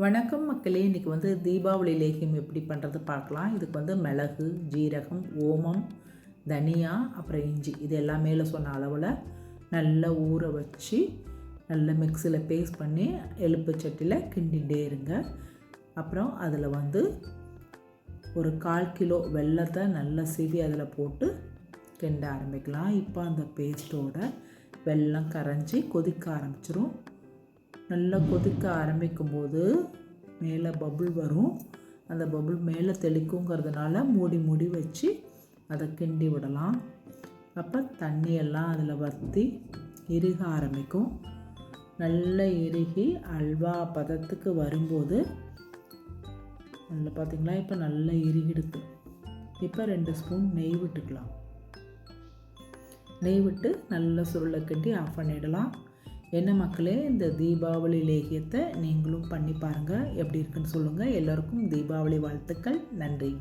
வணக்கம் மக்களே இன்றைக்கி வந்து தீபாவளி லேகியம் எப்படி பண்ணுறது பார்க்கலாம். இதுக்கு வந்து மிளகு ஜீரகம் ஓமம் தனியா அப்புறம் இஞ்சி. இது எல்லாம் மேலே சொன்ன அளவில் நல்லா ஊற வச்சு நல்லா மிக்சியில் பேஸ்ட் பண்ணி எலுப்பு சட்டியில் கிண்டிகிட்டே இருங்க. அப்புறம் அதில் வந்து ஒரு கால் கிலோ வெல்லத்தை நல்லா சீவி அதில் போட்டு கிண்ட ஆரம்பிக்கலாம். இப்போ அந்த பேஸ்ட்டோட வெல்லம் கரைஞ்சி கொதிக்க ஆரம்பிச்சிரும். நல்லா கொதிக்க ஆரம்பிக்கும் போது மேலே பபுள் வரும். அந்த பபுள் மேலே தெளிக்குங்கிறதுனால மூடி மூடி வச்சு அதை கிண்டி விடலாம். அப்போ தண்ணியெல்லாம் அதில் வற்றி இறுக ஆரம்பிக்கும். நல்லா இறுகி அல்வா பதத்துக்கு வரும்போது நல்லா பார்த்திங்களா? இப்போ நல்லா இறுகிடுது. இப்போ ரெண்டு ஸ்பூன் நெய் விட்டுக்கலாம். நெய் விட்டு நல்லா சுருளை கட்டி ஆஃப் பண்ணிடலாம். என்ன மக்களே இந்த தீபாவளி லேகியத்தை நீங்களும் பண்ணி பாருங்கள் எப்படி இருக்குன்னு சொல்லுங்கள் எல்லோருக்கும் தீபாவளி வாழ்த்துக்கள். நன்றி.